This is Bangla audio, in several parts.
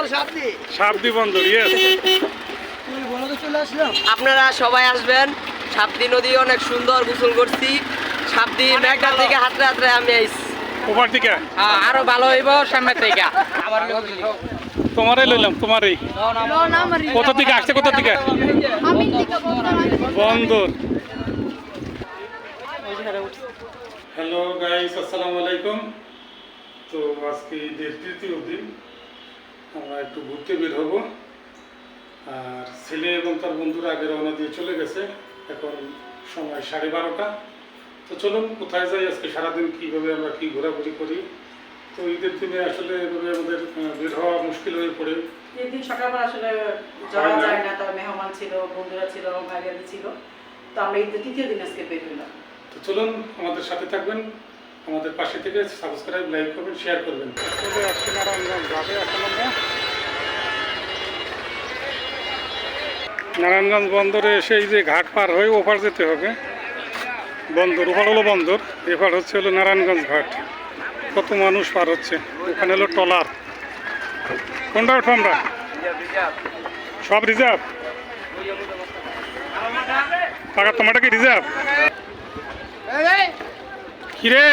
বন্দর সাপনি সাবদি বন্দর ইয়েস আপনারা সবাই আসবেন। সাবদি নদী অনেক সুন্দর গোসল করছি। সাবদি মেঘার থেকে হাতরে হাতরে আমি আইছি ওপার থেকে আরও ভালো হইব সামনে থেকে। তোমারই লইলাম তোমারই। কোথা থেকে আসছে কোথা থেকে বন্দর। হ্যালো গাইস আসসালামু আলাইকুম। তো আজকে ঈদের তৃতীয় দিন। আমরা একটু ঘুরতে বের হব। আর ছেলে এবং তার বন্ধুরা আগে রওনা দিয়ে চলে গেছে। এখন সময় সাড়ে বারোটা। তো চলুন কোথায় যাই? আজকে সারাদিন কীভাবে আমরা কী ঘোরাঘুরি করি? তো ঈদের দিনে আসলে এভাবে আমাদের বের হওয়া মুশকিল হয়ে পড়ে। যেদিন সকালবেলা আসলে যাওয়া যায় না। তার মেহমান ছিল বন্ধুরা ছিল ভাইয়াদি ছিল। তো আমরা ঈদের তৃতীয় দিন আজকে বের হইলাম। তো চলুন আমাদের সাথে থাকবেন। আমাদের পাশে থেকে সাবস্ক্রাইব লাইক করবেন শেয়ার করবেন। নারায়ণগঞ্জ এখন আমরা। নারায়ণগঞ্জ বন্দরে এসে এই যে ঘাট পার হয়ে ওপার যেতে হবে। বন্দর ওপার হলো বন্দর এপার হচ্ছে হলো নারায়ণগঞ্জ ঘাট। কত মানুষ পার হচ্ছে ওখানে হলো টলার কোনটা উঠবো আমরা? সব রিজার্ভ টাকা তোমারটা কি রিজার্ভ কিরে?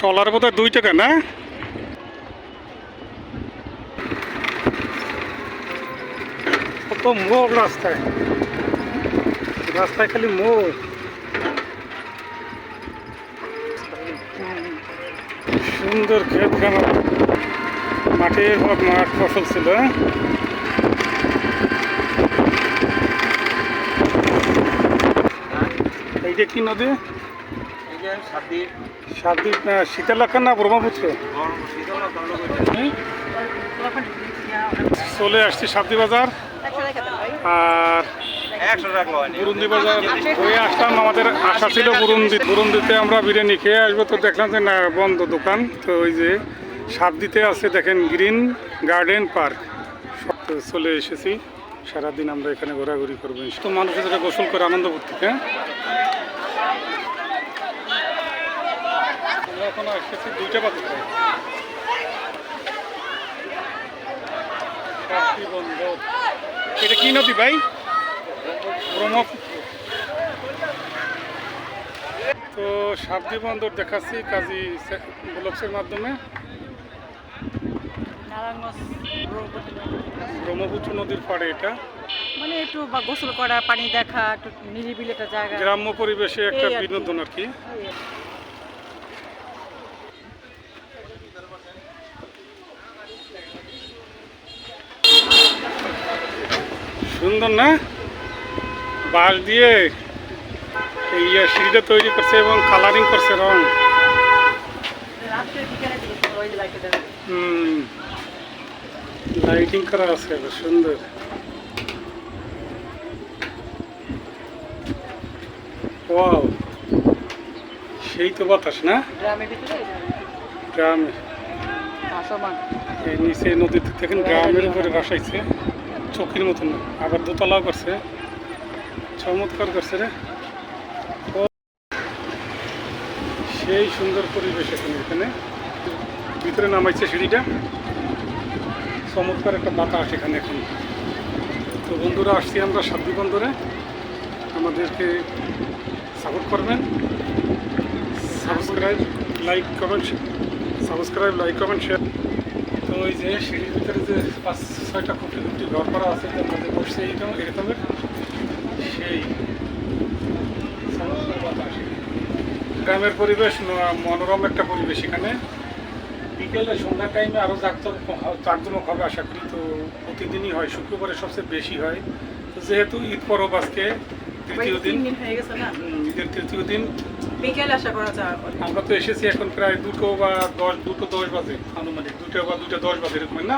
টলার বোধহয় দুই টাকা না? কত মোড় রাস্তায়। রাস্তায় খালি মোড় সুন্দর ক্ষেত মাঠের মাঠ ফসল ছিল যে কি নদী? সাতদ্বীপ। না শীতলাক্ষা না ব্রহ্মপুত্র? চলে আসছি সাবদি বাজার। আর বুরুন্দি বাজার হয়ে আসলাম। আমাদের আশা ছিল বুরুন্দি বুরুন্দিতে আমরা বিরিয়ানি খেয়ে আসব। তো দেখলাম যে না বন্ধ দোকান। তো ওই যে সাবদিতে আছে দেখেন গ্রিন গার্ডেন পার্ক। তো চলে এসেছি। সারাদিন আমরা এখানে ঘোরাঘুরি করব। তো মানুষের গোসল করে আনন্দ করতে হ্যাঁ? এখন এসেছি দুইটা বাজে। এটা কি নদী ভাই? ব্রহ্মপুত্র। তো সাবদি বন্দর দেখাচ্ছি কাজী ব্লকসের মাধ্যমে। ব্রহ্মপুত্র নদীর পাড়ে এটা। মানে একটু বা গোসল করা পানি দেখা একটু নিরিবিলি একটা জায়গা। গ্রাম্য পরিবেশে একটা বিনোদন আর কি। সুন্দর না? বাঁশ দিয়ে এই ইয়ে সিঁড়িটা তৈরি করছে এবং কালারিং করছে রং। হুম। লাইটিং করা আছে সুন্দর। ওয়াও সেই তো বাতাস না? গ্রামে। এই নিচে নদীতে দেখেন গ্রামের উপরে বাসাইছে চোখের মতন না। আবার দোতলাও করছে। চমৎকার করছে রে। সেই সুন্দর পরিবেশ এখানে এখানে। ভিতরে নামাইছে সিঁড়িটা। চমৎকার একটা বাতাস এখানে এখন। তো বন্ধুরা, আসছি আমরা সাদ্দি বন্দরে। আমাদেরকে সাপোর্ট করবেন। Subscribe like comment subscribe like comment share ওই যে সিঁড়ির ভিতরে যে পাঁচ ছয়টা কুটি কুটি ঘর করা আছে তার মধ্যে বসছে এইরকম এরকমের সেই। গ্রামের পরিবেশ মনোরম একটা পরিবেশ এখানে। বিকেলে সন্ধ্যার টাইমে আরও জাকজমক জাকজমক হবে আশা করি। তো প্রতিদিনই হয় শুক্রবারে সবচেয়ে বেশি হয়। তো যেহেতু ঈদ পরব আজকে তৃতীয় দিন ঈদের তৃতীয় দিন বিকেলে আশা করা যায় আমরা তো এসেছি এখন প্রায় দুটো বা দশ দুটো দশ বাজে আনুমানিক। দুটো বা দুটো দশ বাজে এরকম না?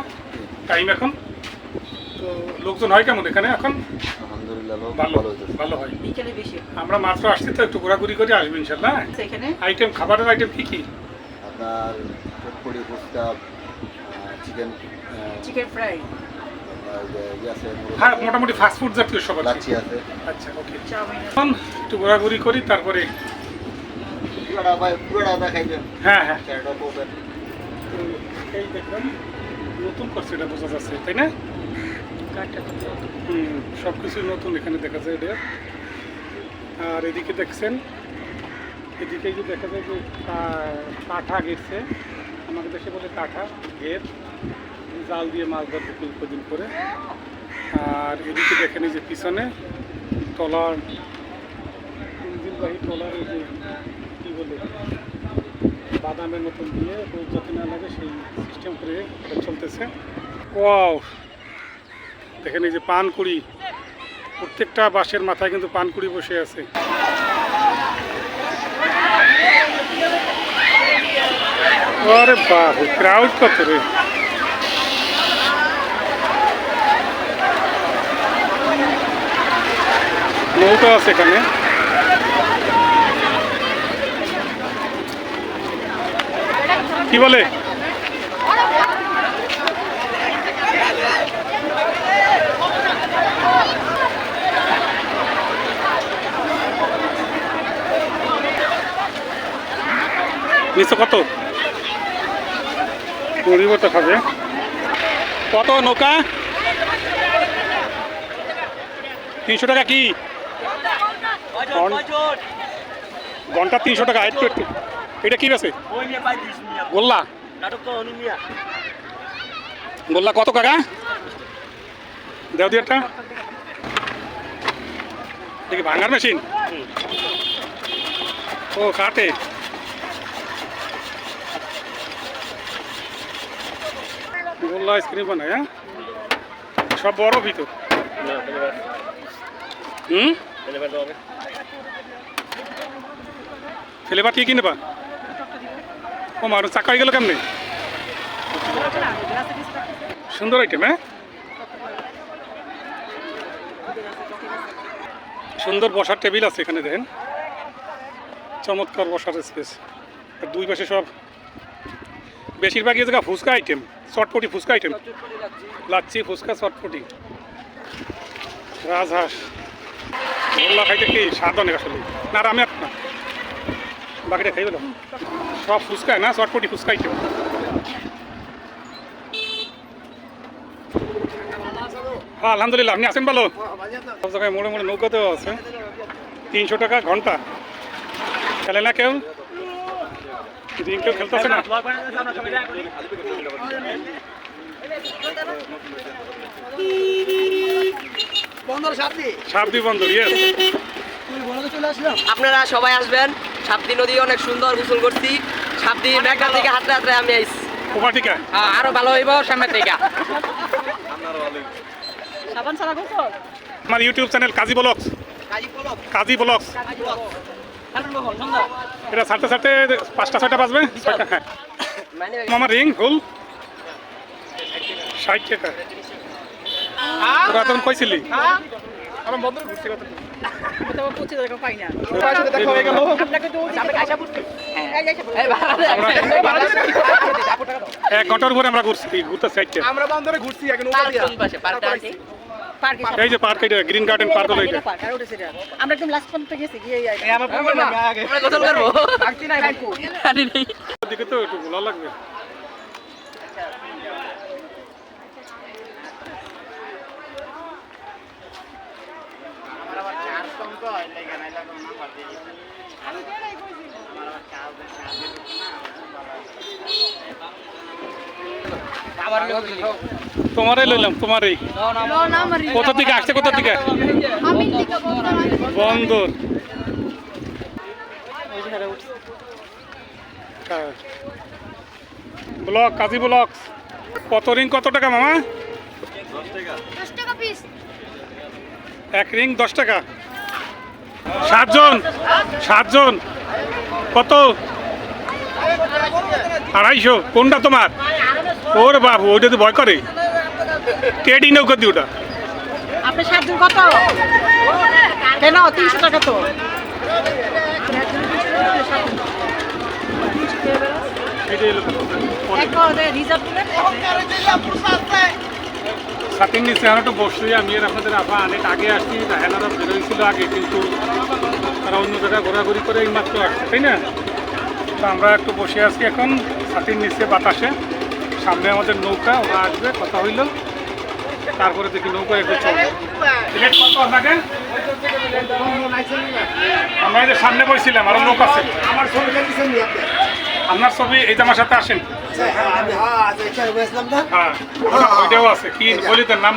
টাইম এখন? তো লোকজন হয় কেমন এখানে এখন? আলহামদুলিল্লাহ ভালো হয়। বিকেলে বেশি। আমরা মাত্র আসছি তো একটু ঘোরাঘুরি করে আসবেন ইনশাল্লাহ আইটেম খাবারের আইটেম কি কি? আপনার ফুচকা চিকেন চিকেন ফ্রাই ইয়ে হ্যাঁ মোটামুটি ফাস্ট ফুড জাতীয় সব আছে। আচ্ছা ওকে একটু ঘোরাঘুরি করি তারপরে পুরোটা পুরোটা দেখাইবেন হ্যাঁ হ্যাঁ। সেটা এই নতুন করছে এটা বোঝা যাচ্ছে তাই না? হুম সব কিছু নতুন এখানে দেখা যায় এটা। আর এদিকে দেখছেন এদিকে যে দেখা যায় যে কা- কাঠা গেছে। আমাদের দেশে বলে কাঠা ঘের। জাল দিয়ে মাছ ধরতে কদিন করে আর এদিকে দেখেন এই যে পিছনে টলার ইঞ্জিনবাহী টলার এই যে কী বলে, বাদামের মতন দিয়ে রোদ যাতে না লাগে, সেই সিস্টেম করে চলতেছে। ওয়াও দেখেন এই যে পানকুড়ি, প্রত্যেকটা বাঁশের মাথায় কিন্তু পানকুড়ি বসে আছে। আরে বাহ ক্রাউড কত রে। নৌকা আছে এখানে। কি বলে? নিচে কত? পরিবর্তন খাবে। কত নৌকা? তিনশো টাকা কি? ঘণ্টা তিনশো টাকা একটু একটু। এটা কি আছে গোল্লা। গোল্লা কত কাকা? দেও দিয়ে একটা। দেখি ভাঙার মেশিন? ও কাটে গোল্লা আইসক্রিম বানায় হ্যাঁ? সব বড় ভিতর। হুম? ফেলেবার কি কি নেবা ও মার চাকা হয়ে গেল কেমনে? সুন্দর আইটেম হ্যাঁ সুন্দর বসার টেবিল আছে এখানে, দেখেন। চমৎকার বসার স্পেস আর দুই পাশে সব বেশিরভাগ এই জায়গা ফুচকা আইটেম চটপটি ফুচকা আইটেম লাচ্ছি ফুচকা, চটপটি। রাজহাঁস। গোল্লা খাইতে কি স্বাদ অনেক আসলে। না আর না। বাকিটা খাইবে সব ফুচকা না? চটপটি ফুচকা আইটেম হ্যাঁ আলহামদুলিল্লাহ আপনি আছেন ভালো? সব জায়গায় মোড়ে মোড়ে নৌকাতেও আছে। তিনশো টাকা ঘণ্টা। খেলে না কেউ? দিন কেউ খেলতেছে না? সাবদি বন্দর ইয়েস আপনারা সবাই আসবেন। সাবদি নদী অনেক সুন্দর গোসল করছি। সাবদি মেঘা থেকে হাতরে হাতরে আমি আইছি। ওভাটিকা হ্যাঁ, আরও ভালো হইব সামনে থেকে। সাবান ছাড়া গোসল? আমার YouTube channel Kazi blogs Kazi blogs এটা ছাড়তে ছাড়তে পাঁচটা ছয়টা বাজবে? ছয়টা হ্যাঁ। মানে আমার রিং ফুল ষাট টাকা। পাই না। আমরা- এক ঘণ্টার উপরে আমরা ঘুরছি ঘুরতে সাইডটা আমরা বন্দরে ঘুরছি এখন এই যে পার্ক এটা গ্রিন গার্ডেন পার্ক হলো এটা। আমরা একদম লাস্ট পর্যন্ত গেছি গিয়ে আমার বলব না আগে আমরা গোসল করব। থাকছি না দিকে তো একটু ভালো লাগবে। তোমারই লইলাম তোমারই। কোথা থেকে আসছে কোথা থেকে? বন্দর। Block Kazi block. কত রিং কত টাকা মামা? এক রিং দশ টাকা। সাতজন সাতজন। কত? আড়াইশো। কোনটা তোমার? ওর বাবু ওইটা তো ভয় করে। টেডি নৌকা দি ওটা। আপনি সাতজন কত? কেন তিনশো টাকা তো। কথা। নিচে আর একটু বসছি আমি আর আপনাদের আবার অনেক আগে আসছি হেনারা বেরোয়ছিল আগে কিন্তু তারা অন্য জায়গায় ঘোরাঘুরি করে এই মাত্র আসছে তাই না? তো আমরা একটু বসে আছি এখন ছাতির নিচে বাতাসে। সামনে আমাদের নৌকা ওরা আসবে কথা হইল। তারপরে দেখি নৌকা একটু চলবে। কত আপনাকে আমরা সামনে বসছিলাম আরও নৌকা আছে। আমার ছবি দেখতেছেন আপনার ছবি এই আমার সাথে আসেন। আমি হ্যাঁ হ্যাঁ ওইটাও আছে। কি নাম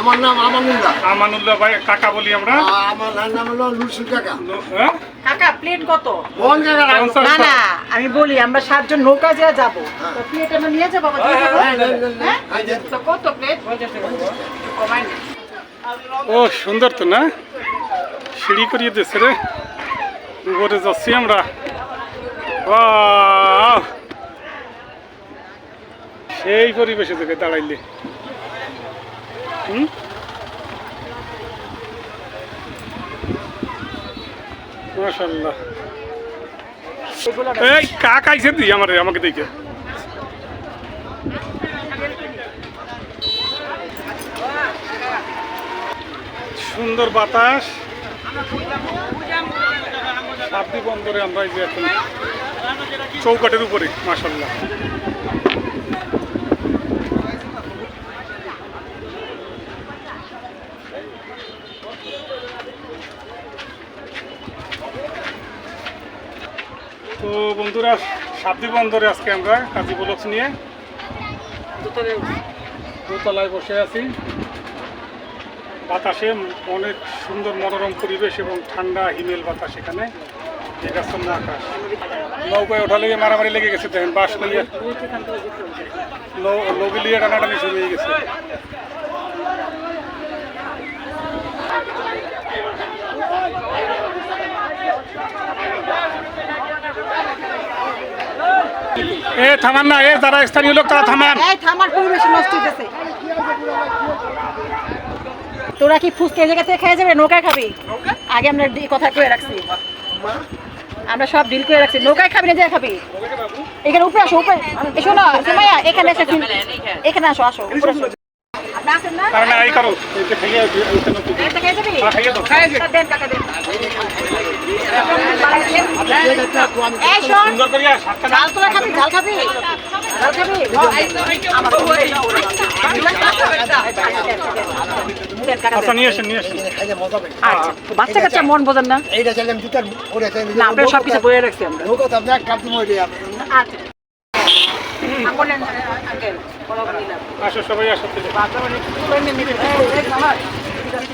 আমার নাম আমানুল্লাহ। আমানুল্লাহ ভাই কাকা বলি আমরা। আমার নাম হলো লুসি কাকা। হ্যাঁ? কাকা প্লেট কত? না না আমি বলি আমরা সাতজন নৌকা যা যাব। তো প্লেট আমরা নিয়ে যাব। হ্যাঁ? কত প্লেট ও সুন্দর তো না? সিঁড়ি করিয়ে দিচ্ছে রে। উপরে যাচ্ছি আমরা। বাহ! সেই পরিবেশে থেকে দাঁড়াইলে। হুম? মাশাল্লাহ এই কাক আইছে দি আমার, আমাকে দেখে? সুন্দর বাতাস। সাবদি বন্দরে আমরা এই এখন চৌকাটের উপরে মাসাল্লাহ তো বন্ধুরা সাবদি বন্দরে আজকে আমরা কাজী ব্লকস নিয়ে দোতলায় বসে আছি। বাতাসে অনেক সুন্দর মনোরম পরিবেশ এবং ঠান্ডা, হিমেল বাতাস এখানে। আকাশ। নৌকায় ওঠা লেগে মারামারি লেগে গেছে, দেখেন বাস নিয়ে নৌকি লিয়ে টানাটানি শুরু হয়ে গেছে। এ থামান না এ যারা স্থানীয় লোক তারা থামান। এই থামার পরিবেশ নষ্ট হইতেছে তোরা কি ফুসকে জায়গা থেকে খেয়ে যাবে? নৌকায় খাবি? আগে আমরা কথা কয়ে রাখছি। আমরা সব ডিল করে রাখছি। নৌকায় খাবি না যে খাবি? এখানে উপরে আসো উপরে। এসো না সুমাইয়া এখানে এসে এখানে আসো আসো উপরে আসো। আপনি আসেন না তাহলে কাচ্চা মন এই না খাইয়ে ওইখানে তুই- এটা খেয়ে যাবি হ্যাঁ, খাইয়ে দাও। তা দেন টাকা দেন এই শোন সুন্দর করে সাতটা ঝাল তোরা খাবি ঝাল খাবি ঝাল খাবি আমার আচ্ছা দেন। নিয়ে আসেন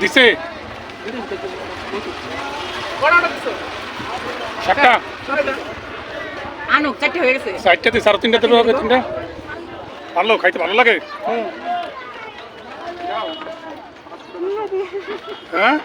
দিছে। সাতটা। চারটে হয়ে গেছে। চারটাতে সাড়ে তিনটা দেবে তিনটা। ভালো খাইতে ভালো লাগে? হ্যাঁ?